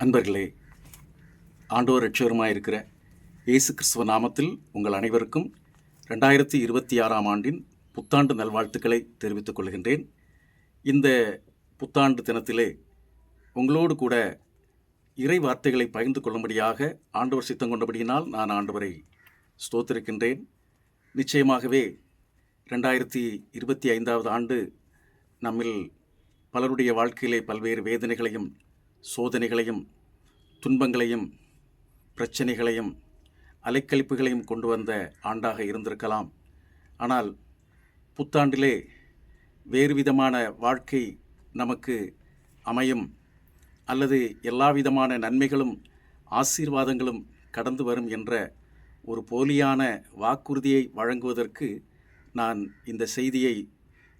அன்பர்களே ஆண்டோர் ரட்சகருமாய் இருக்கிற இயேசு கிறிஸ்துவ நாமத்தில் உங்கள் அனைவருக்கும் ரெண்டாயிரத்தி இருபத்தி ஆறாம் ஆண்டின் புத்தாண்டு நல்வாழ்த்துக்களை தெரிவித்துக் கொள்கின்றேன். இந்த புத்தாண்டு தினத்திலே உங்களோடு கூட இறை வார்த்தைகளை பகிர்ந்து கொள்ளும்படியாக ஆண்டவர் சித்தம் கொண்டபடியினால் நான் ஆண்டவரை ஸ்தோத்திருக்கின்றேன். நிச்சயமாகவே ரெண்டாயிரத்தி இருபத்தி ஐந்தாவது ஆண்டு நம்மில் பலருடைய வாழ்க்கையிலே பல்வேறு வேதனைகளையும் சோதனைகளையும் துன்பங்களையும் பிரச்சனைகளையும் அலைக்கழிப்புகளையும் கொண்டு வந்த ஆண்டாக இருந்திருக்கலாம். ஆனால் புத்தாண்டிலே வேறு விதமான வாழ்க்கை நமக்கு அமையும் அல்லது எல்லா விதமான நன்மைகளும் ஆசீர்வாதங்களும் கடந்து வரும் என்ற ஒரு போலியான வாக்குறுதியை வழங்குவதற்கு நான் இந்த செய்தியை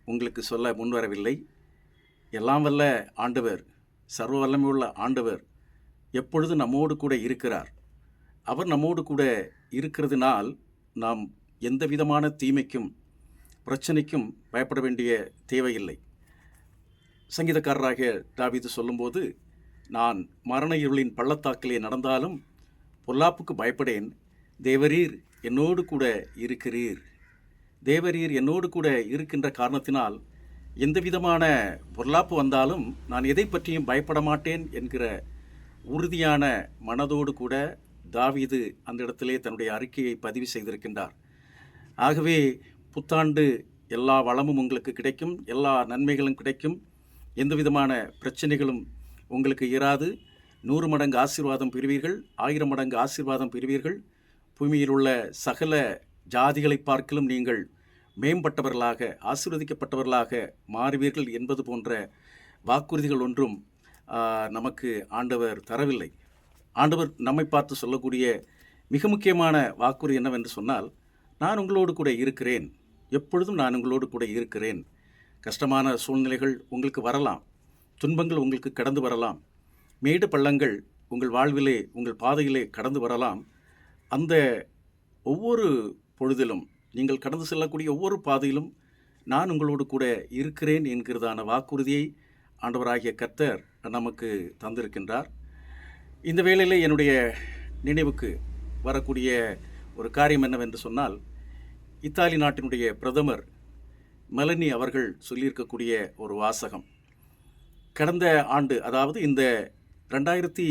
உங்களுக்கு சொல்ல முன்வரவில்லை. எல்லாம் வல்ல ஆண்டவர் சர்வ வல்லமையுள்ள ஆண்டவர் எப்பொழுது நம்மோடு கூட இருக்கிறார்? அவர் நம்மோடு கூட இருக்கிறதுனால் நாம் எந்த விதமான தீமைக்கும் பிரச்சனைக்கும் பயப்பட வேண்டிய தேவையில்லை. சங்கீதக்காரராகிய தாவிது சொல்லும்போது நான் மரண இருளின் பள்ளத்தாக்கிலே நடந்தாலும் பொல்லாப்புக்கு பயப்படேன். தேவரீர் என்னோடு கூட இருக்கிறீர். தேவரீர் என்னோடு கூட இருக்கின்ற காரணத்தினால் எந்த விதமான பொருளாப்பு வந்தாலும் நான் எதை பற்றியும் பயப்பட மாட்டேன் என்கிற உறுதியான மனதோடு கூட தாவீது அந்த இடத்திலே தன்னுடைய அறிக்கையை பதிவு செய்திருக்கின்றார். ஆகவே புத்தாண்டு எல்லா வளமும் உங்களுக்கு கிடைக்கும் எல்லா நன்மைகளும் கிடைக்கும். எந்த விதமான பிரச்சனைகளும் உங்களுக்கு இராது. நூறு மடங்கு ஆசீர்வாதம் பெறுவீர்கள் ஆயிரம் மடங்கு ஆசீர்வாதம் பெறுவீர்கள். பூமியில் உள்ள சகல ஜாதிகளை பார்க்கலும் நீங்கள் மேம்பட்டவர்களாக ஆசீர்வதிக்கப்பட்டவர்களாக மாறுவீர்கள் என்பது போன்ற வாக்குறுதிகள் ஒன்றும் நமக்கு ஆண்டவர் தரவில்லை. ஆண்டவர் நம்மை பார்த்து சொல்லக்கூடிய மிக முக்கியமான வாக்குறுதி என்னவென்று சொன்னால் நான் உங்களோடு கூட இருக்கிறேன். எப்பொழுதும் நான் உங்களோடு கூட இருக்கிறேன். கஷ்டமான சூழ்நிலைகள் உங்களுக்கு வரலாம். துன்பங்கள் உங்களுக்கு கடந்து வரலாம். மேடு பள்ளங்கள் உங்கள் வாழ்விலே உங்கள் பாதையிலே கடந்து வரலாம். அந்த ஒவ்வொரு பொழுதிலும் நீங்கள் கடந்து செல்லக்கூடிய ஒவ்வொரு பாதையிலும் நான் உங்களோடு கூட இருக்கிறேன் என்கிறதான வாக்குறுதியை ஆண்டவராகிய கர்த்தர் நமக்கு தந்திருக்கின்றார். இந்த வேளையில் என்னுடைய நினைவுக்கு வரக்கூடிய ஒரு காரியம் என்னவென்று சொன்னால் இத்தாலி நாட்டினுடைய பிரதமர் மெலனி அவர்கள் சொல்லியிருக்கக்கூடிய ஒரு வாசகம். கடந்த ஆண்டு அதாவது இந்த ரெண்டாயிரத்தி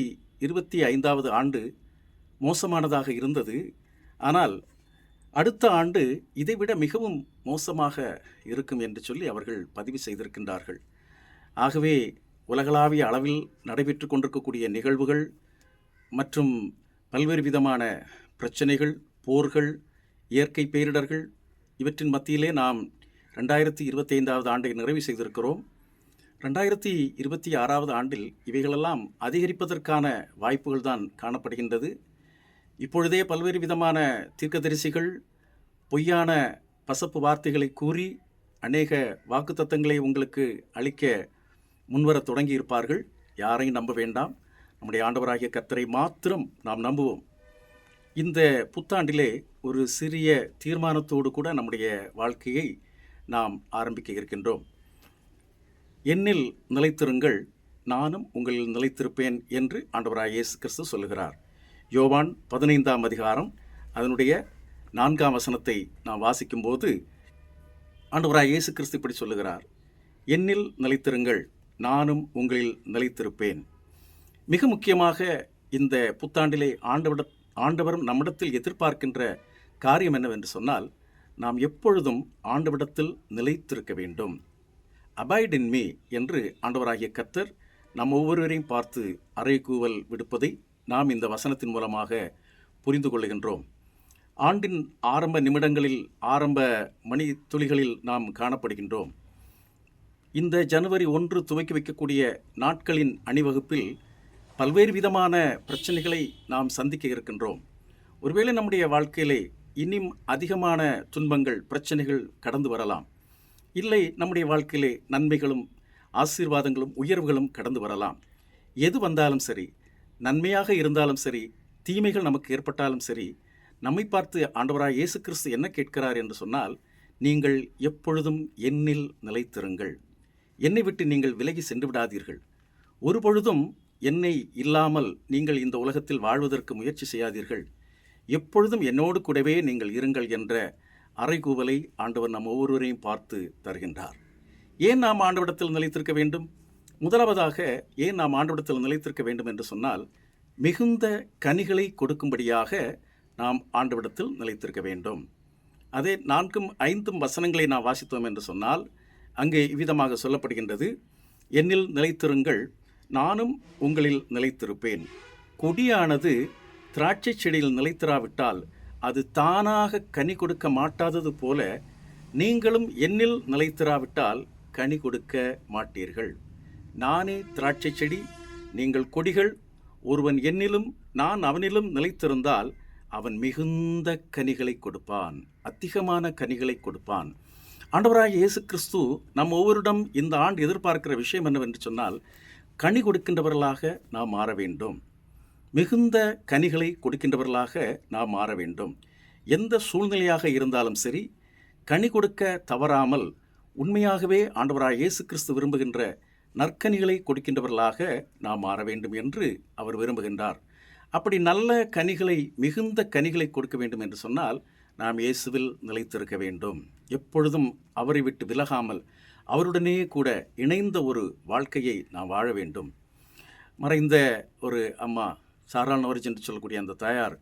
இருபத்தி ஐந்தாவது ஆண்டு மோசமானதாக இருந்தது. ஆனால் அடுத்த ஆண்டு இதைவிட மிகவும் மோசமாக இருக்கும் என்று சொல்லி அவர்கள் பதிவு செய்திருக்கின்றார்கள். ஆகவே உலகளாவிய அளவில் நடைபெற்று கொண்டிருக்கக்கூடிய நிகழ்வுகள் மற்றும் பல்வேறு விதமான பிரச்சனைகள் போர்கள் இயற்கை பேரிடர்கள் இவற்றின் மத்தியிலே நாம் ரெண்டாயிரத்தி இருபத்தைந்தாவது ஆண்டை நிறைவு செய்திருக்கிறோம். ரெண்டாயிரத்தி இருபத்தி ஆறாவது ஆண்டில் இவைகளெல்லாம் அதிகரிப்பதற்கான வாய்ப்புகள் தான் காணப்படுகின்றது. இப்பொழுதே பல்வேறு விதமான தீர்க்கதரிசிகள் பொய்யான பசப்பு வார்த்தைகளை கூறி அநேக வாக்குத்தத்தங்களை உங்களுக்கு அளிக்க முன்வரத் தொடங்கியிருப்பார்கள். யாரையும் நம்ப வேண்டாம். நம்முடைய ஆண்டவராகிய கர்த்தரை மாத்திரம் நாம் நம்புவோம். இந்த புத்தாண்டிலே ஒரு சிறிய தீர்மானத்தோடு கூட நம்முடைய வாழ்க்கையை நாம் ஆரம்பிக்க இருக்கின்றோம். என்னில் நிலைத்திருங்கள் நானும் உங்களில் நிலைத்திருப்பேன் என்று ஆண்டவராய் இயேசு கிறிஸ்து சொல்லுகிறார். யோவான் பதினைந்தாம் அதிகாரம் அதனுடைய நான்காம் வசனத்தை நாம் வாசிக்கும்போது ஆண்டவராய் இயேசு கிறிஸ்து இப்படி சொல்லுகிறார் என்னில் நிலைத்திருங்கள் நானும் உங்களில் நிலைத்திருப்பேன். மிக முக்கியமாக இந்த புத்தாண்டிலே ஆண்டவிட ஆண்டவரும் நம்மிடத்தில் எதிர்பார்க்கின்ற காரியம் என்னவென்று சொன்னால் நாம் எப்பொழுதும் ஆண்டவிடத்தில் நிலைத்திருக்க வேண்டும். அபாய்ட் இன் மீ என்று ஆண்டவராகிய கத்தர் நம் ஒவ்வொருவரையும் பார்த்து அறைகூவல் விடுப்பதை நாம் இந்த வசனத்தின் மூலமாக புரிந்து கொள்ளுகின்றோம். ஆண்டின் ஆரம்ப நிமிடங்களில் ஆரம்ப மணி துளிகளில் நாம் காணப்படுகின்றோம். இந்த ஜனவரி ஒன்று துவக்கி வைக்கக்கூடிய நாட்களின் அணிவகுப்பில் பல்வேறு விதமான பிரச்சனைகளை நாம் சந்திக்க இருக்கின்றோம். ஒருவேளை நம்முடைய வாழ்க்கையிலே இன்னும் அதிகமான துன்பங்கள் பிரச்சனைகள் கடந்து வரலாம். இல்லை நம்முடைய வாழ்க்கையிலே நன்மைகளும் ஆசீர்வாதங்களும் உயர்வுகளும் கடந்து வரலாம். எது வந்தாலும் சரி நன்மையாக இருந்தாலும் சரி தீமைகள் நமக்கு ஏற்பட்டாலும் சரி நம்மை பார்த்து ஆண்டவராக இயேசு கிறிஸ்து என்ன கேட்கிறார் என்று சொன்னால் நீங்கள் எப்பொழுதும் என்னில் நிலைத்திருங்கள். என்னை விட்டு நீங்கள் விலகி சென்று விடாதீர்கள். ஒரு பொழுதும் என்னை இல்லாமல் நீங்கள் இந்த உலகத்தில் வாழ்வதற்கு முயற்சி செய்யாதீர்கள். எப்பொழுதும் என்னோடு கூடவே நீங்கள் இருங்கள் என்ற அறைகூவலை ஆண்டவர் நம் ஒவ்வொருவரையும் பார்த்து தருகின்றார். ஏன் நாம் ஆண்டவிடத்தில் நிலைத்திருக்க வேண்டும்? முதலாவதாக ஏன் நாம் ஆண்டவிடத்தில் நிலைத்திருக்க வேண்டும் என்று சொன்னால் மிகுந்த கனிகளை கொடுக்கும்படியாக நாம் ஆண்டவிடத்தில் நிலைத்திருக்க வேண்டும். அதே நான்கும் ஐந்தும் வசனங்களை நாம் வாசித்தோம் என்று சொன்னால் அங்கே இவ்விதமாக சொல்லப்படுகின்றது என்னில் நிலைத்திருங்கள் நானும் உங்களில் நிலைத்திருப்பேன். கொடியானது திராட்சை செடியில் நிலைத்திராவிட்டால் அது தானாக கனி கொடுக்க மாட்டாதது போல நீங்களும் என்னில் நிலைத்திராவிட்டால் கனி கொடுக்க மாட்டீர்கள். நானே திராட்சை செடி நீங்கள் கொடிகள் ஒருவன் என்னிலும் நான் அவனிலும் நிலைத்திருந்தால் அவன் மிகுந்த கனிகளை கொடுப்பான் அதிகமான கனிகளை கொடுப்பான். ஆண்டவராக இயேசு கிறிஸ்து நம் ஒவ்வொருடம் இந்த ஆண்டு எதிர்பார்க்கிற விஷயம் என்னவென்று சொன்னால் கனி கொடுக்கின்றவர்களாக நாம் மாற வேண்டும். மிகுந்த கனிகளை கொடுக்கின்றவர்களாக நாம் மாற வேண்டும். எந்த சூழ்நிலையாக இருந்தாலும் சரி கனி கொடுக்க தவறாமல் உண்மையாகவே ஆண்டவராக இயேசு கிறிஸ்து விரும்புகின்ற நற்கனிகளை கொடுக்கின்றவர்களாக நாம் மாற வேண்டும் என்று அவர் விரும்புகின்றார். அப்படி நல்ல கனிகளை மிகுந்த கனிகளை கொடுக்க வேண்டும் என்று சொன்னால் நாம் இயேசுவில் நிலைத்திருக்க வேண்டும். எப்பொழுதும் அவரை விட்டு விலகாமல் அவருடனே கூட இணைந்த ஒரு வாழ்க்கையை நாம் வாழ வேண்டும். மறைந்த ஒரு அம்மா சாராள் நவரிஜ் என்று சொல்லக்கூடிய அந்த தாயார்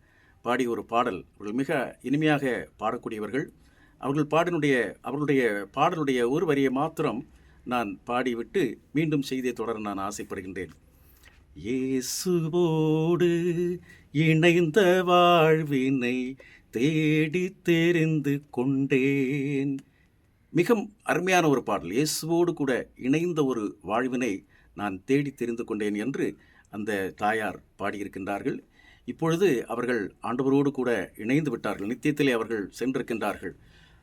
பாடிய ஒரு பாடல் அவர்கள் மிக இனிமையாக பாடக்கூடியவர்கள். அவர்கள் பாடினுடைய அவர்களுடைய பாடலுடைய ஒரு வரியை மாத்திரம் நான் பாடிவிட்டு மீண்டும் செய்தியை தொடர நான் ஆசைப்படுகின்றேன். இயேசுவோடு இணைந்த வாழ்வினை தேடி தெரிந்து கொண்டேன். மிக அருமையான ஒரு பாடல். இயேசுவோடு கூட இணைந்த ஒரு வாழ்வினை நான் தேடி தெரிந்து கொண்டேன் என்று அந்த தாயார் பாடியிருக்கின்றார்கள். இப்பொழுது அவர்கள் ஆண்டவரோடு கூட இணைந்து விட்டார்கள். நித்தியத்திலே அவர்கள் சென்றிருக்கின்றார்கள்.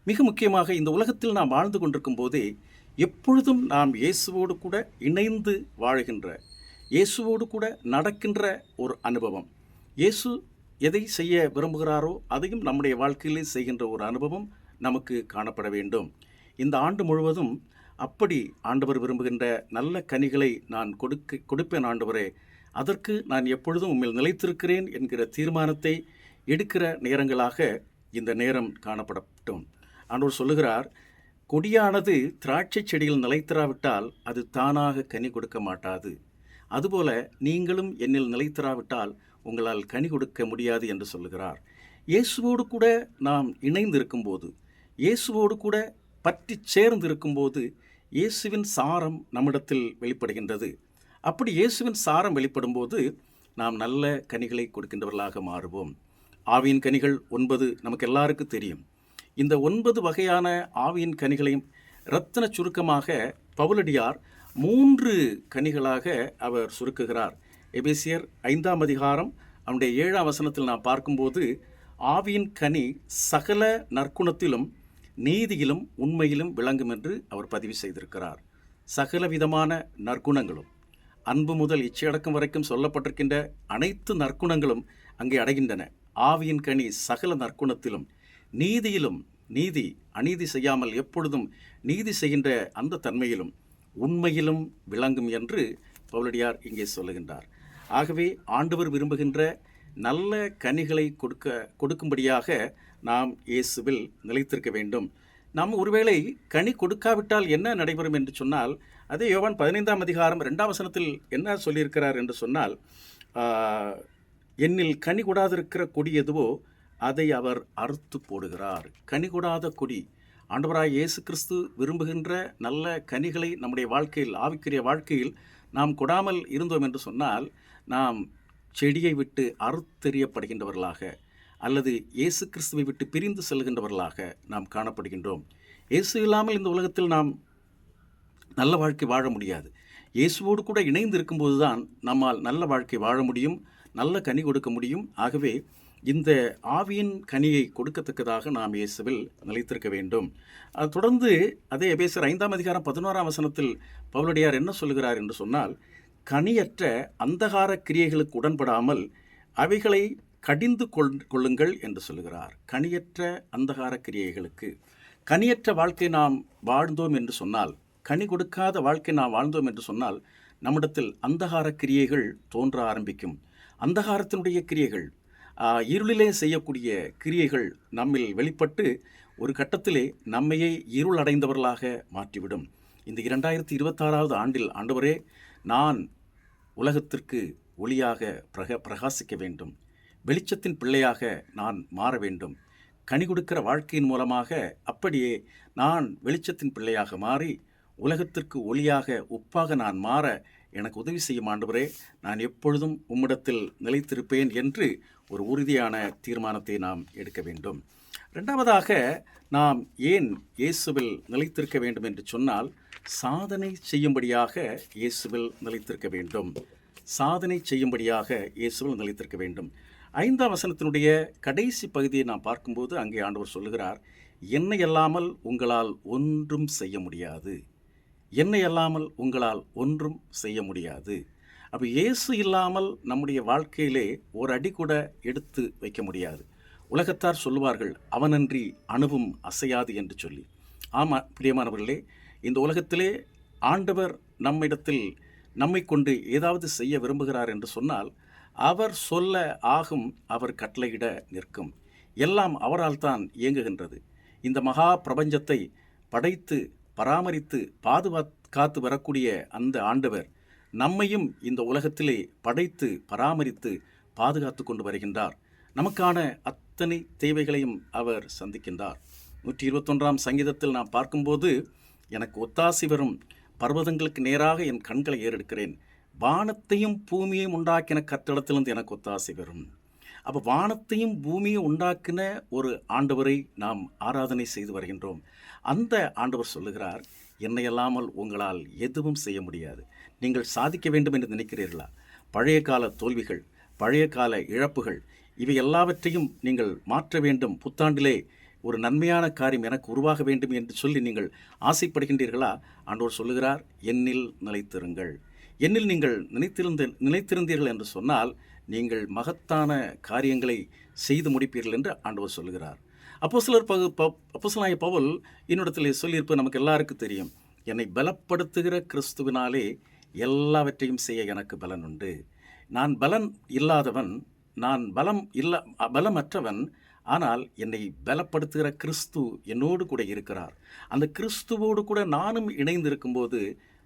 மிக முக்கியமாக இந்த உலகத்தில் நாம் வாழ்ந்து கொண்டிருக்கும் போதே எப்பொழுதும் நாம் இயேசுவோடு கூட இணைந்து வாழ்கின்ற இயேசுவோடு கூட நடக்கின்ற ஒரு அனுபவம். இயேசு எதை செய்ய விரும்புகிறாரோ அதையும் நம்முடைய வாழ்க்கையிலே செய்கின்ற ஒரு அனுபவம் நமக்கு காணப்பட வேண்டும். இந்த ஆண்டு முழுவதும் அப்படி ஆண்டவர் விரும்புகின்ற நல்ல கனிகளை நான் கொடுக்க கொடுப்பேன் ஆண்டவரே. அதற்கு நான் எப்பொழுதும் உண்மையில் நிலைத்திருக்கிறேன் என்கிற தீர்மானத்தை எடுக்கிற நேரங்களாக இந்த நேரம் காணப்படட்டும். ஆண்டவர் சொல்லுகிறார் கொடியானது திராட்சை செடியில் நிலைத்திராவிட்டால் அது தானாக கனி கொடுக்க மாட்டாது. அதுபோல நீங்களும் என்னில் நிலைத்திராவிட்டால் உங்களால் கனி கொடுக்க முடியாது என்று சொல்லுகிறார். இயேசுவோடு கூட நாம் இணைந்து இருக்கும்போது இயேசுவோடு கூட பற்றி சேர்ந்து இருக்கும்போது இயேசுவின் சாரம் நம்மிடத்தில் வெளிப்படுகின்றது. அப்படி இயேசுவின் சாரம் வெளிப்படும்போது நாம் நல்ல கனிகளை கொடுக்கின்றவர்களாக மாறுவோம். ஆவியின் கனிகள் ஒன்பது நமக்கு எல்லாருக்கும் தெரியும். இந்த ஒன்பது வகையான ஆவியின் கனிகளையும் இரத்தின சுருக்கமாக பவுலடியார் மூன்று கனிகளாக அவர் சுருக்குகிறார். எபேசியர் ஐந்தாம் அதிகாரம் அவனுடைய ஏழாம் வசனத்தில் நான் பார்க்கும்போது ஆவியின் கனி சகல நற்குணத்திலும் நீதியிலும் உண்மையிலும் விளங்கும் என்று அவர் பதிவு செய்திருக்கிறார். சகல விதமான நற்குணங்களும் அன்பு முதல் இச்சையடக்கம் வரைக்கும் சொல்லப்பட்டிருக்கின்ற அனைத்து நற்குணங்களும் அங்கே அடைகின்றன. ஆவியின் கனி சகல நற்குணத்திலும் நீதியிலும் நீதி அநீதி செய்யாமல் எப்பொழுதும் நீதி செய்கின்ற அந்த தன்மையிலும் உண்மையிலும் விளங்கும் என்று பவுலடியார் இங்கே சொல்லுகின்றார். ஆகவே ஆண்டவர் விரும்புகின்ற நல்ல கனிகளை கொடுக்க கொடுக்கும்படியாக நாம் இயேசுவில் நிலைத்திருக்க வேண்டும். நாம் ஒருவேளை கனி கொடுக்காவிட்டால் என்ன நடைபெறும் என்று சொன்னால் அதே யோவான் பதினைந்தாம் அதிகாரம் ரெண்டாம் வசனத்தில் என்ன சொல்லியிருக்கிறார் என்று சொன்னால் என்னில் கனி கொடாதிருக்கிற கொடி எதுவோ அதை அவர் அறுத்து போடுகிறார். கனி கொடாத கொடி. ஆண்டவராய் இயேசு கிறிஸ்து விரும்புகின்ற நல்ல கனிகளை நம்முடைய வாழ்க்கையில் ஆவிக்குரிய வாழ்க்கையில் நாம் கொடாமல் இருந்தோம் என்று சொன்னால் நாம் செடியை விட்டு அறுத்தெறியப்படுகின்றவர்களாக அல்லது இயேசு கிறிஸ்துவை விட்டு பிரிந்து செல்கின்றவர்களாக நாம் காணப்படுகின்றோம். இயேசு இல்லாமல் இந்த உலகத்தில் நாம் நல்ல வாழ்க்கை வாழ முடியாது. இயேசுவோடு கூட இணைந்து இருக்கும்போது தான் நம்மால் நல்ல வாழ்க்கை வாழ முடியும் நல்ல கனி கொடுக்க முடியும். ஆகவே இந்த ஆவியின் கனியை கொடுக்கத்தக்கதாக நாம் இயேசுவில் நிலைத்திருக்க வேண்டும். அது தொடர்ந்து அதே எபேசர் ஐந்தாம் அதிகாரம் பதினோராம் வசனத்தில் பவுலடியார் என்ன சொல்கிறார் என்று சொன்னால் கனியற்ற அந்தகார கிரியைகளுக்கு உடன்படாமல் அவைகளை கடிந்து கொள் கொள்ளுங்கள் என்று சொல்லுகிறார். கனியற்ற அந்தகார கிரியைகளுக்கு. கனியற்ற வாழ்க்கை நாம் வாழ்ந்தோம் என்று சொன்னால் கனி கொடுக்காத வாழ்க்கை நாம் வாழ்ந்தோம் என்று சொன்னால் நம்மிடத்தில் அந்தகார கிரியைகள் தோன்ற ஆரம்பிக்கும். அந்தகாரத்தினுடைய கிரியைகள் இருளிலே செய்யக்கூடிய கிரியைகள் நம்மில் வெளிப்பட்டு ஒரு கட்டத்திலே நம்மையே இருள் அடைந்தவர்களாக மாற்றிவிடும். இந்த இரண்டாயிரத்தி இருபத்தாறாவது ஆண்டில் ஆண்டவரே நான் உலகத்திற்கு ஒளியாக பிரக பிரகாசிக்க வேண்டும். வெளிச்சத்தின் பிள்ளையாக நான் மாற வேண்டும். கனி கொடுக்கிற வாழ்க்கையின் மூலமாக அப்படியே நான் வெளிச்சத்தின் பிள்ளையாக மாறி உலகத்திற்கு ஒளியாக உப்பாக நான் மாற எனக்கு உதவி செய்யும் ஆண்டவரே நான் எப்பொழுதும் உம்மிடத்தில் நிலைத்திருப்பேன் என்று ஒரு உறுதியான தீர்மானத்தை நாம் எடுக்க வேண்டும். ரெண்டாவதாக நாம் ஏன் இயேசுவில் நிலைத்திருக்க வேண்டும் என்று சொன்னால் சாதனை செய்யும்படியாக இயேசுவில் நிலைத்திருக்க வேண்டும். சாதனை செய்யும்படியாக இயேசுவில் நிலைத்திருக்க வேண்டும். ஐந்தாம் வசனத்தினுடைய கடைசி பகுதியை நாம் பார்க்கும்போது அங்கே ஆண்டவர் சொல்லுகிறார் என்னை அல்லாமல் உங்களால் ஒன்றும் செய்ய முடியாது. என்னை அல்லாமல் உங்களால் ஒன்றும் செய்ய முடியாது. அப்போ இயேசு இல்லாமல் நம்முடைய வாழ்க்கையிலே ஒரு அடி கூட எடுத்து வைக்க முடியாது. உலகத்தார் சொல்லுவார்கள் அவனன்றி அணுவும் அசையாது என்று சொல்லி. ஆமாம் பிரியமானவர்களே இந்த உலகத்திலே ஆண்டவர் நம்மிடத்தில் நம்மை கொண்டு ஏதாவது செய்ய விரும்புகிறார் என்று சொன்னால் அவர் சொல்ல ஆகும் அவர் கட்டளையிட நிற்கும். எல்லாம் அவரால் தான் இயங்குகின்றது. இந்த மகா பிரபஞ்சத்தை படைத்து பராமரித்து பாதுகாத்து வரக்கூடிய அந்த ஆண்டவர் நம்மையும் இந்த உலகத்திலே படைத்து பராமரித்து பாதுகாத்து கொண்டு வருகின்றார். நமக்கான அத்தனை தேவைகளையும் அவர் சந்திக்கின்றார். நூற்றி இருபத்தொன்றாம் சங்கீதத்தில் நாம் பார்க்கும்போது எனக்கு ஒத்தாசி வரும் பர்வதங்களுக்கு நேராக என் கண்களை ஏறெடுக்கிறேன். வானத்தையும் பூமியையும் உண்டாக்கின கத்திடத்திலிருந்து எனக்கு ஒத்தாசி வரும். அப்போ வானத்தையும் பூமியை உண்டாக்கின ஒரு ஆண்டவரை நாம் ஆராதனை செய்து வருகின்றோம். அந்த ஆண்டவர் சொல்லுகிறார் என்னை அல்லாமல் உங்களால் எதுவும் செய்ய முடியாது. நீங்கள் சாதிக்க வேண்டும் என்று நினைக்கிறீர்களா? பழைய கால தோல்விகள் பழைய கால இழப்புகள் இவை எல்லாவற்றையும் நீங்கள் மாற்ற வேண்டும். புத்தாண்டிலே ஒரு நன்மையான காரியம் எனக்கு உருவாக வேண்டும் என்று சொல்லி நீங்கள் ஆசைப்படுகின்றீர்களா? ஆண்டவர் சொல்லுகிறார் என்னில் நிலைத்திருங்கள். என்னில் நீங்கள் நினைத்திருந்த நிலைத்திருந்தீர்கள் என்று சொன்னால் நீங்கள் மகத்தான காரியங்களை செய்து முடிப்பீர்கள் என்று ஆண்டவர் சொல்லுகிறார். அப்போ சிலர் பகு சிலாய பவுல் என்னிடத்தில் சொல்லியிருப்பது நமக்கு எல்லாருக்கும் தெரியும். என்னை பலப்படுத்துகிற கிறிஸ்துவினாலே எல்லாவற்றையும் செய்ய எனக்கு பலன் உண்டு. நான் பலன் இல்லாதவன் நான் பலம் இல்ல பலமற்றவன் ஆனால் என்னை பலப்படுத்துகிற கிறிஸ்து என்னோடு கூட இருக்கிறார். அந்த கிறிஸ்துவோடு கூட நானும் இணைந்திருக்கும்போது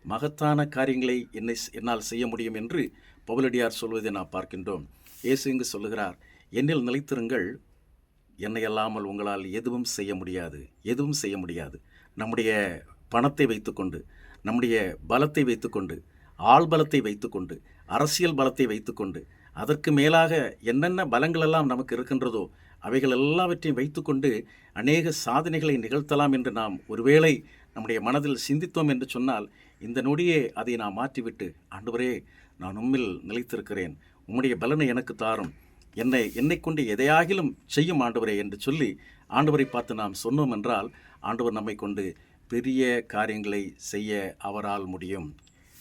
மகத்தான காரியங்களை என்னை என்னால் செய்ய முடியும் என்று பவுலடியார் சொல்வதை நாம் பார்க்கின்றோம். இயேசு இங்கு சொல்லுகிறார் என்னில் நிலைத்திருங்கள் என்னை அல்லாமல் உங்களால் எதுவும் செய்ய முடியாது எதுவும் செய்ய முடியாது. நம்முடைய பணத்தை வைத்துக்கொண்டு நம்முடைய பலத்தை வைத்துக்கொண்டு ஆள் பலத்தை வைத்துக்கொண்டு அரசியல் பலத்தை வைத்துக்கொண்டு அதற்கு மேலாக என்னென்ன பலங்களெல்லாம் நமக்கு இருக்கின்றதோ அவைகள் எல்லாவற்றையும் வைத்துக்கொண்டு அநேக சாதனைகளை நிகழ்த்தலாம் என்று நாம் ஒருவேளை நம்முடைய மனதில் சிந்தித்தோம் என்று சொன்னால் இந்த நொடியே அதை நான் மாற்றிவிட்டு ஆண்டவரே நான் உம்மில் நிலைத்திருக்கிறேன். உம்முடைய பலனை எனக்கு தாரும். என்னை என்னை கொண்டு எதையாகிலும் செய்யும் ஆண்டவரே என்று சொல்லி ஆண்டவரை பார்த்து நாம் சொன்னோம் என்றால் ஆண்டவர் நம்மை கொண்டு பெரிய காரியங்களை செய்ய அவரால் முடியும்.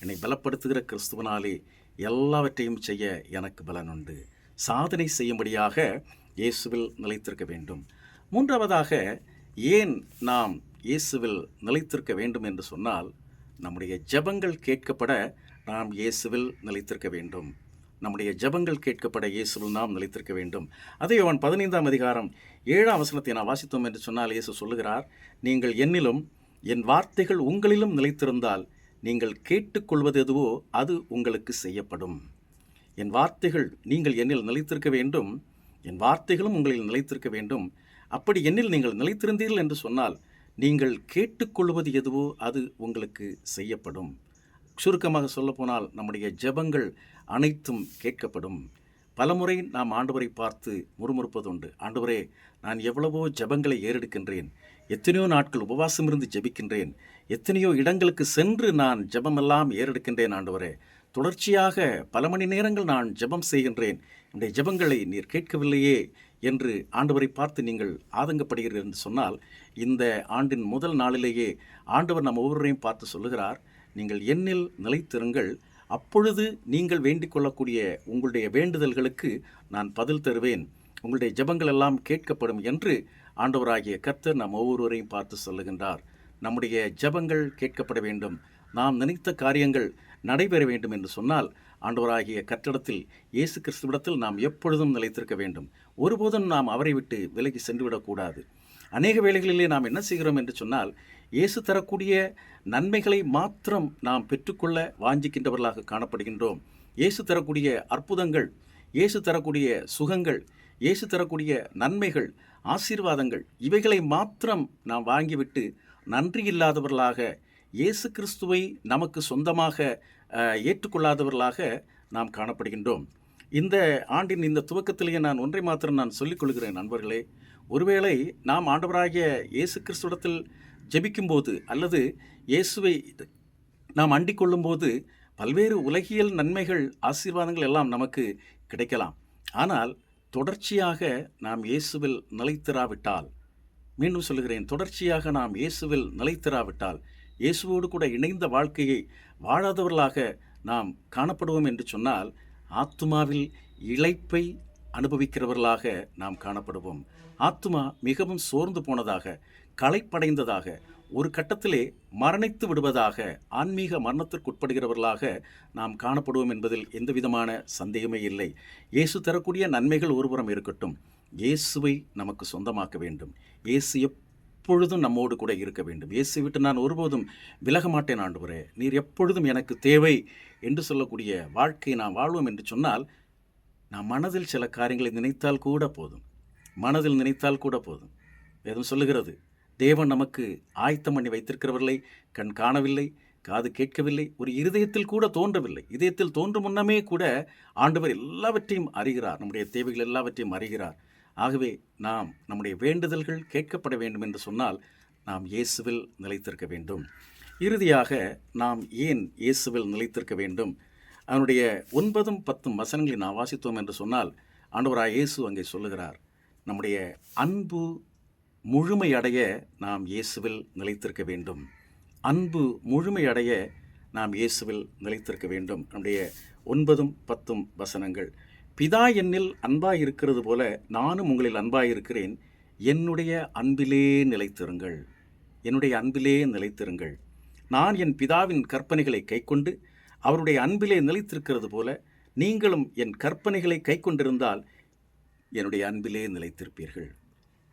என்னை பலப்படுத்துகிற கிறிஸ்துவனாலே எல்லாவற்றையும் செய்ய எனக்கு பலன் உண்டு. சாதனை செய்யும்படியாக இயேசுவில் நிலைத்திருக்க வேண்டும். மூன்றாவதாக ஏன் நாம் இயேசுவில் நிலைத்திருக்க வேண்டும் என்று சொன்னால் நம்முடைய ஜெபங்கள் கேட்கப்பட நாம் இயேசுவில் நிலைத்திருக்க வேண்டும். நம்முடைய ஜெபங்கள் கேட்கப்பட இயேசுவில் நாம் நிலைத்திருக்க வேண்டும். அதை அவன் பதினைந்தாம் அதிகாரம் ஏழாம் வசனத்தை நான் வாசித்தோம் என்று சொன்னால் இயேசு சொல்லுகிறார் நீங்கள் என்னிலும் என் வார்த்தைகள் உங்களிலும் நிலைத்திருந்தால் நீங்கள் கேட்டுக்கொள்வது எதுவோ அது உங்களுக்கு செய்யப்படும். என் வார்த்தைகள் நீங்கள் என்னில் நிலைத்திருக்க வேண்டும் என் வார்த்தைகளும் உங்களில் நிலைத்திருக்க வேண்டும். அப்படி என்னில் நீங்கள் நிலைத்திருந்தீர்கள் என்று சொன்னால் நீங்கள் கேட்டுக்கொள்வது எதுவோ அது உங்களுக்கு செய்யப்படும். சுருக்கமாக சொல்லப்போனால் நம்முடைய ஜெபங்கள் அனைத்தும் கேட்கப்படும். பலமுறை நாம் ஆண்டவரை பார்த்து முறுமுறுப்பதுண்டு. ஆண்டவரே நான் எவ்வளவோ ஜெபங்களை ஏறெடுக்கின்றேன். எத்தனையோ நாட்கள் உபவாசம் இருந்து ஜெபிக்கின்றேன். எத்தனையோ இடங்களுக்கு சென்று நான் ஜெபமெல்லாம் ஏறெடுக்கின்றேன் ஆண்டவரே. தொடர்ச்சியாக பல மணி நேரங்கள் நான் ஜெபம் செய்கின்றேன். என்னுடைய ஜெபங்களை நீர் கேட்கவில்லையே என்று ஆண்டவரை பார்த்து நீங்கள் ஆதங்கப்படுகிறீர்கள் என்று சொன்னால் இந்த ஆண்டின் முதல் நாளிலேயே ஆண்டவர் நம் ஒவ்வொருவரையும் பார்த்து சொல்லுகிறார். நீங்கள் என்னில் நிலைத்திருங்கள். அப்பொழுது நீங்கள் வேண்டிக் கொள்ளக்கூடிய உங்களுடைய வேண்டுதல்களுக்கு நான் பதில் தருவேன். உங்களுடைய ஜபங்கள் எல்லாம் கேட்கப்படும் என்று ஆண்டவராகிய கர்த்தர் நம் ஒவ்வொருவரையும் பார்த்து சொல்லுகின்றார். நம்முடைய ஜெபங்கள் கேட்கப்பட வேண்டும். நாம் நினைத்த காரியங்கள் நடைபெற வேண்டும் என்று சொன்னால் ஆண்டவராகிய கட்டடத்தில் இயேசு கிறிஸ்துவிடத்தில் நாம் எப்பொழுதும் நிலைத்திருக்க வேண்டும். ஒருபோதும் நாம் அவரை விட்டு விலகி சென்றுவிடக்கூடாது. அநேக வேளைகளிலே நாம் என்ன செய்கிறோம் என்று சொன்னால் இயேசு தரக்கூடிய நன்மைகளை மாத்திரம் நாம் பெற்றுக்கொள்ள வாஞ்சிக்கின்றவர்களாக காணப்படுகின்றோம். இயேசு தரக்கூடிய அற்புதங்கள் இயேசு தரக்கூடிய சுகங்கள் இயேசு தரக்கூடிய நன்மைகள் ஆசீர்வாதங்கள் இவைகளை மாத்திரம் நாம் வாங்கிவிட்டு நன்றி இல்லாதவர்களாக இயேசு கிறிஸ்துவை நமக்கு சொந்தமாக ஏற்றுக்கொள்ளாதவர்களாக நாம் காணப்படுகின்றோம். இந்த ஆண்டின் இந்த துவக்கத்திலேயே நான் ஒன்றை மாத்திரம் நான் சொல்லிக் கொள்கிறேன் நண்பர்களே. ஒருவேளை நாம் ஆண்டவராகிய இயேசு கிறிஸ்துவத்தில் ஜெபிக்கும்போது அல்லது இயேசுவை நாம் அண்டிக் கொள்ளும்போது பல்வேறு உலகியல் நன்மைகள் ஆசீர்வாதங்கள் எல்லாம் நமக்கு கிடைக்கலாம். ஆனால் தொடர்ச்சியாக நாம் இயேசுவில் நிலைத்திராவிட்டால் மீண்டும் சொல்லுகிறேன் தொடர்ச்சியாக நாம் இயேசுவில் நிலைத்திராவிட்டால் இயேசுவோடு கூட இணைந்த வாழ்க்கையை வாழாதவர்களாக நாம் காணப்படுவோம் என்று சொன்னால் ஆத்துமாவில் இழைப்பை அனுபவிக்கிறவர்களாக நாம் காணப்படுவோம். ஆத்துமா மிகவும் சோர்ந்து போனதாக களைப்படைந்ததாக ஒரு கட்டத்திலே மரணித்து விடுவதாக ஆன்மீக மரணத்திற்குட்படுகிறவர்களாக நாம் காணப்படுவோம் என்பதில் எந்தவிதமான சந்தேகமே இல்லை. இயேசு தரக்கூடிய நன்மைகள் ஒருபுறம் இருக்கட்டும். இயேசுவை நமக்கு சொந்தமாக்க வேண்டும். இயேசு எப்பொழுதும் நம்மோடு கூட இருக்க வேண்டும். இயேசு விட்டு நான் ஒருபோதும் விலக மாட்டேன் ஆண்டவரே. நீர் எப்பொழுதும் எனக்கு தேவை என்று சொல்லக்கூடிய வாழ்க்கையை நான் வாழ்வோம் என்று சொன்னால் நாம் மனதில் சில காரியங்களை நினைத்தால் கூட போதும். மனதில் நினைத்தால் கூட போதும். வேதம் சொல்லுகிறது தேவன் நமக்கு ஆயத்தம் பண்ணி வைத்திருக்கிறவர்களை கண் காணவில்லை காது கேட்கவில்லை ஒரு இருதயத்தில் கூட தோன்றவில்லை. இதயத்தில் தோன்றும் முன்னமே கூட ஆண்டவர் எல்லாவற்றையும் அறிகிறார். நம்முடைய தேவைகள் எல்லாவற்றையும் அறிகிறார். ஆகவே நாம் நம்முடைய வேண்டுதல்கள் கேட்கப்பட வேண்டும் என்று சொன்னால் நாம் இயேசுவில் நிலைத்திருக்க வேண்டும். இறுதியாக நாம் ஏன் இயேசுவில் நிலைத்திருக்க வேண்டும்? அவனுடைய ஒன்பதும் பத்தும் வசனங்களை நாம் வாசித்தோம் என்று சொன்னால் ஆண்டவராக இயேசு அங்கே சொல்லுகிறார் நம்முடைய அன்பு முழுமையடைய நாம் இயேசுவில் நிலைத்திருக்க வேண்டும். அன்பு முழுமையடைய நாம் இயேசுவில் நிலைத்திருக்க வேண்டும். நம்முடைய ஒன்பதும் பத்தும் வசனங்கள். பிதா என்னில் அன்பாக இருக்கிறது போல நானும் உங்களில் அன்பாக இருக்கிறேன் என்னுடைய அன்பிலே நிலைத்திருங்கள். என்னுடைய அன்பிலே நிலைத்திருங்கள். நான் என் பிதாவின் கற்பனைகளை கைக்கொண்டு அவருடைய அன்பிலே நிலைத்திருக்கிறது போல நீங்களும் என் கற்பனைகளை கைக்கொண்டிருந்தால் என்னுடைய அன்பிலே நிலைத்திருப்பீர்கள்.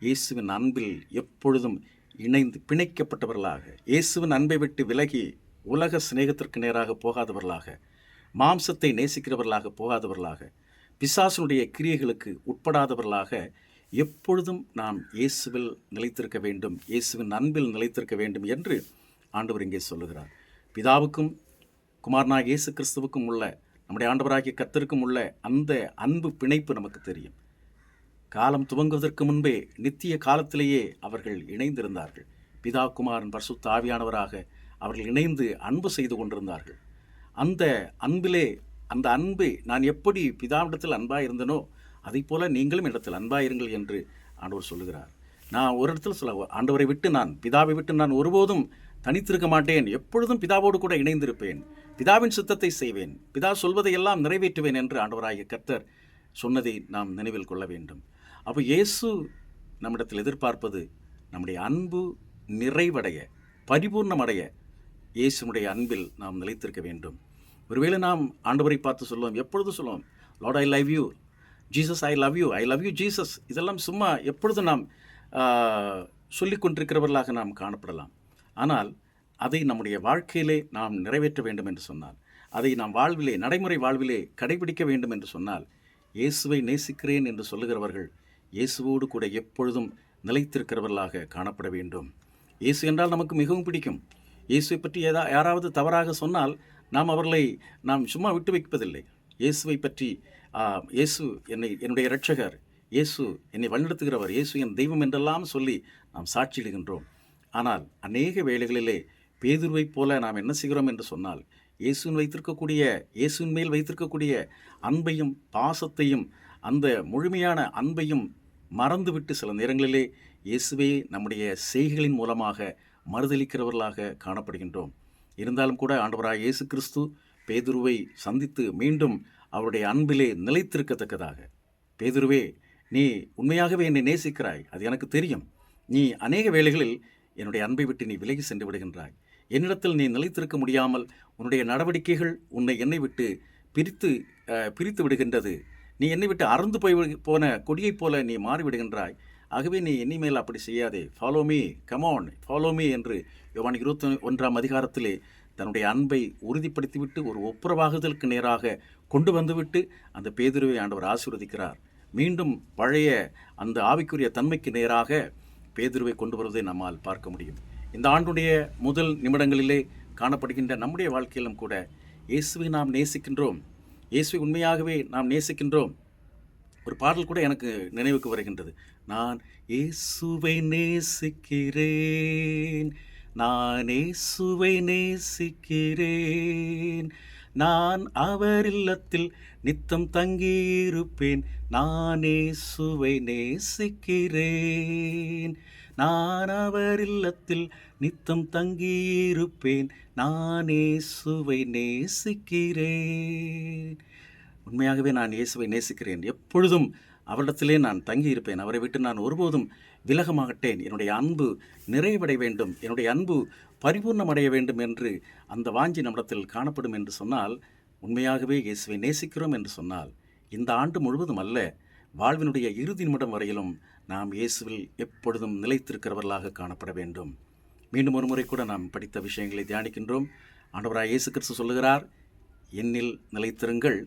இயேசுவின் அன்பில் எப்பொழுதும் இணைந்து பிணைக்கப்பட்டவர்களாக இயேசுவின் அன்பை விட்டு விலகி உலக சிநேகத்திற்கு நேராக போகாதவர்களாக மாம்சத்தை நேசிக்கிறவர்களாக போகாதவர்களாக பிசாசனுடைய கிரியைகளுக்கு உட்படாதவர்களாக எப்பொழுதும் நாம் இயேசுவில் நிலைத்திருக்க வேண்டும் இயேசுவின் அன்பில் நிலைத்திருக்க வேண்டும் என்று ஆண்டவர் இங்கே சொல்லுகிறார். பிதாவுக்கும் குமாரனாக இயேசு கிறிஸ்துவுக்கும் உள்ள நம்முடைய ஆண்டவராகிய கத்திற்கும் உள்ள அந்த அன்பு பிணைப்பு நமக்கு தெரியும். காலம் துவங்குவதற்கு முன்பே நித்திய காலத்திலேயே அவர்கள் இணைந்திருந்தார்கள். பிதா குமாரன் பரிசுத்த ஆவியானவராக அவர்கள் இணைந்து அன்பு செய்து கொண்டிருந்தார்கள். அந்த அன்பிலே அந்த அன்பு நான் எப்படி பிதாவிடத்தில் அன்பாக இருந்தனோ அதை போல நீங்களும் இடத்தில் அன்பாயிருங்கள் என்று ஆண்டவர் சொல்லுகிறார். நான் ஒரு இடத்துல சொல்ல ஆண்டவரை விட்டு நான் பிதாவை விட்டு நான் ஒருபோதும் தனித்திருக்க மாட்டேன். எப்பொழுதும் பிதாவோடு கூட இணைந்திருப்பேன். பிதாவின் சித்தத்தை செய்வேன். பிதா சொல்வதையெல்லாம் நிறைவேற்றுவேன் என்று ஆண்டவராகிய கர்த்தர் சொன்னதை நாம் நினைவில் கொள்ள வேண்டும். அப்போ இயேசு நம்மிடத்தில் எதிர்பார்ப்பது நம்முடைய அன்பு நிறைவடைய பரிபூர்ணமடைய இயேசுனுடைய அன்பில் நாம் நிலைத்திருக்க வேண்டும். ஒருவேளை நாம் ஆண்டவரை பார்த்து சொல்லுவோம் எப்பொழுதும் சொல்லுவோம் Lord I love you Jesus I love you I love you Jesus இதெல்லாம் சும்மா எப்பொழுதும் நாம் சொல்லிக்கொண்டிருக்கிறவர்களாக நாம் காணப்படலாம். ஆனால் அதை நம்முடைய வாழ்க்கையிலே நாம் நிறைவேற்ற வேண்டும் என்று சொன்னால் அதை நாம் வாழ்விலே நடைமுறை வாழ்விலே கடைபிடிக்க வேண்டும் என்று சொன்னால் இயேசுவை நேசிக்கிறேன் என்று சொல்லுகிறவர்கள் இயேசுவோடு கூட எப்பொழுதும் நிலைத்திருக்கிறவர்களாக காணப்பட வேண்டும். இயேசு என்றால் நமக்கு மிகவும் பிடிக்கும். இயேசுவை பற்றி ஏதா யாராவது தவறாக சொன்னால் நாம் அவர்களை நாம் சும்மா விட்டு வைப்பதில்லை. இயேசுவை பற்றி இயேசு என்னை என்னுடைய இரட்சகர். இயேசு என்னை வழிநடத்துகிறவர். இயேசு என் தெய்வம் என்றெல்லாம் சொல்லி நாம் சாட்சியிடுகின்றோம். ஆனால் அநேக வேளைகளிலே பேதுருவைப் போல நாம் என்ன செய்கிறோம் என்று சொன்னால் இயேசுவின் வைத்திருக்கக்கூடிய இயேசுவின் மேல் வைத்திருக்கக்கூடிய அன்பையும் பாசத்தையும் அந்த முழுமையான அன்பையும் மறந்துவிட்டு சில நேரங்களிலே இயேசுவே நம்முடைய செய்கைகளின் மூலமாக மறுதளிக்கிறவர்களாக காணப்படுகின்றோம். இருந்தாலும் கூட ஆண்டவராக இயேசு கிறிஸ்து பேதுருவை சந்தித்து மீண்டும் அவருடைய அன்பிலே நிலைத்திருக்கத்தக்கதாக. பேதுருவே நீ உண்மையாகவே என்னை நேசிக்கிறாய். அது எனக்கு தெரியும். நீ அநேக வேளைகளில் என்னுடைய அன்பை விட்டு நீ விலகி சென்று விடுகின்றாய். என்னிடத்தில் நீ நிலைத்திருக்க முடியாமல் உன்னுடைய நடவடிக்கைகள் உன்னை என்னை விட்டு பிரித்து பிரித்து விடுகின்றது. நீ என்னை விட்டு அறந்து போய் விடு- போன கொடியைப் போல நீ மாறிவிடுகின்றாய். ஆகவே நீ இனிமேல் அப்படி செய்யாதே. Follow me come on follow me என்று யோவான் இருபத்தி ஒன்றாம் அதிகாரத்திலே தன்னுடைய அன்பை உறுதிப்படுத்திவிட்டு ஒரு ஒப்புரவாகுதலுக்கு நேராக கொண்டு வந்துவிட்டு அந்த பேதுருவை ஆண்டவர் ஆசீர்வதிக்கிறார். மீண்டும் பழைய அந்த ஆவிக்குரிய தன்மைக்கு நேராக பேதுருவை கொண்டு வருவதை நம்மால் பார்க்க முடியும். இந்த ஆண்டுடைய முதல் நிமிடங்களிலே காணப்படுகின்ற நம்முடைய வாழ்க்கையிலும் கூட இயேசுவை நாம் நேசிக்கின்றோம். இயேசுவை உண்மையாகவே நாம் நேசிக்கின்றோம். ஒரு பாடல் கூட எனக்கு நினைவுக்கு வருகின்றது. நான் இயேசுவை நேசிக்கிறேன். நான் இயேசுவை நேசிக்கிறேன். நான் அவர் இல்லத்தில் நித்தம் தங்கியிருப்பேன். நான் இயேசுவை நேசிக்கிறேன். நான் அவர் இல்லத்தில் நித்தம் தங்கியிருப்பேன். நான் இயேசுவை நேசிக்கிறேன். உண்மையாகவே நான் இயேசுவை நேசிக்கிறேன். எப்பொழுதும் அவரிடத்திலே நான் தங்கியிருப்பேன். அவரை விட்டு நான் ஒருபோதும் விலக மாட்டேன் என்னுடைய அன்பு நிறைவடைய வேண்டும். என்னுடைய அன்பு பரிபூர்ணமடைய வேண்டும் என்று அந்த வாஞ்சி நம்மிடத்தில் காணப்படும் என்று சொன்னால் உண்மையாகவே இயேசுவை நேசிக்கிறோம் என்று சொன்னால் இந்த ஆண்டு முழுவதும் அல்ல வாழ்வினுடைய இறுதி நிமிடம் வரையிலும் நாம் இயேசுவில் எப்பொழுதும் நிலைத்திருக்கிறவர்களாக காணப்பட வேண்டும். மீண்டும் ஒரு முறை கூட நாம் படித்த விஷயங்களை தியானிக்கின்றோம். ஆண்டவராய் இயேசு கிறிஸ்து சொல்லுகிறார் என்னில் நிலைத்திருங்கள்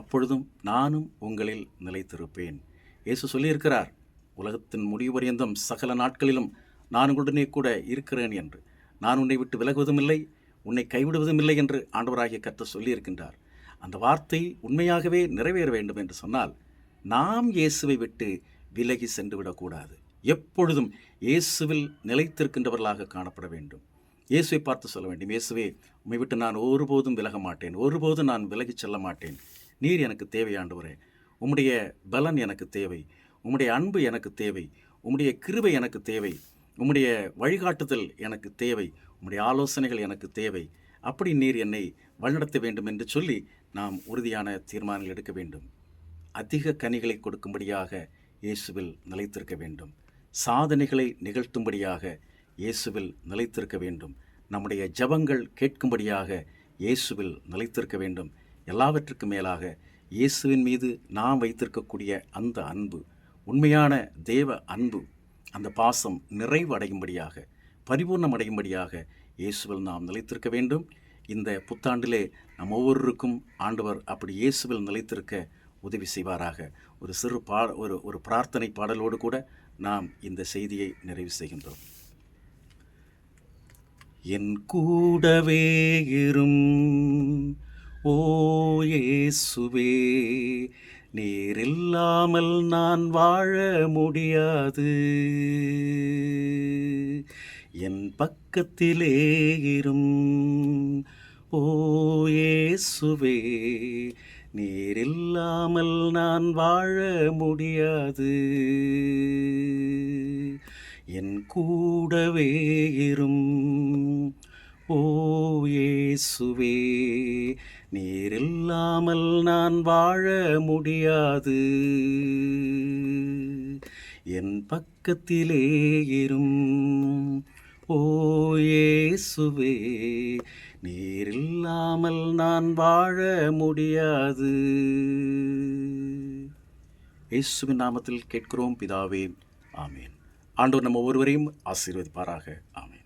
அப்பொழுதும் நானும் உங்களில் நிலைத்திருப்பேன். இயேசு சொல்லியிருக்கிறார் உலகத்தின் முடிவு பரியந்தம் சகல நாட்களிலும் நான் உங்களுடனே கூட இருக்கிறேன் என்று. நான் உன்னை விட்டு விலகுவதும் இல்லை உன்னை கைவிடுவதும் இல்லை என்று ஆண்டவராகிய கர்த்தர் சொல்லியிருக்கின்றார். அந்த வார்த்தை உண்மையாகவே நிறைவேற வேண்டும் என்று சொன்னால் நாம் இயேசுவை விட்டு விலகி சென்று விடக்கூடாது. எப்பொழுதும் இயேசுவில் நிலைத்திருக்கின்றவர்களாக காணப்பட வேண்டும். இயேசுவை பார்த்து சொல்ல வேண்டும். இயேசுவே உண்மை விட்டு நான் ஒருபோதும் விலக மாட்டேன். ஒருபோதும் நான் விலகிச் செல்ல மாட்டேன். நீர் எனக்கு தேவையாண்டவரே உம்முடைய பலன் எனக்கு தேவை. உம்முடைய அன்பு எனக்கு தேவை. உம்முடைய கிருவை எனக்கு தேவை. உம்முடைய வழிகாட்டுதல் எனக்கு தேவை. உம்முடைய ஆலோசனைகள் எனக்கு தேவை. அப்படி நீர் என்னை வழிநடத்த வேண்டும் என்று சொல்லி நாம் உறுதியான தீர்மானங்கள் எடுக்க வேண்டும். அதிக கனிகளை கொடுக்கும்படியாக இயேசுவில் நிலைத்திருக்க வேண்டும். சாதனைகளை நிகழ்த்தும்படியாக இயேசுவில் நிலைத்திருக்க வேண்டும். நம்முடைய ஜபங்கள் கேட்கும்படியாக இயேசுவில் நிலைத்திருக்க வேண்டும். எல்லாவற்றுக்கும் மேலாக இயேசுவின் மீது நாம் வைத்திருக்கக்கூடிய அந்த அன்பு உண்மையான தேவ அன்பு அந்த பாசம் நிறைவு அடையும்படியாக பரிபூர்ணம் அடையும்படியாக இயேசுவில் நாம் நிலைத்திருக்க வேண்டும். இந்த புத்தாண்டிலே நம் ஒவ்வொருவருக்கும் ஆண்டவர் அப்படி இயேசுவில் நிலைத்திருக்க உதவி செய்வாராக. ஒரு சிறு பா ஒரு ஒரு பிரார்த்தனை பாடலோடு கூட நாம் இந்த செய்தியை நிறைவு செய்கின்றோம். என் கூடவே இரும் ஓயேசுவே இயேசுவே நீர் இல்லாமல் நான் வாழ முடியாது. என் பக்கத்திலே இரும் ஓயேசுவே நீரில்லாமல் நான் வாழ முடியாது. என் கூடவே இரும். ஓ இயேசுவே நீர் நான் வாழ முடியாது. என் பக்கத்திலே இரும். ஓ இயேசுவே நீரில்லாமல் நான் வாழ முடியாது. இயேசுவின் நாமத்தில் கேட்கிறோம் பிதாவே ஆமேன். ஆண்டோர் நம்ம ஒவ்வொருவரையும் ஆசீர்வதிப்பாராக ஆமேன்.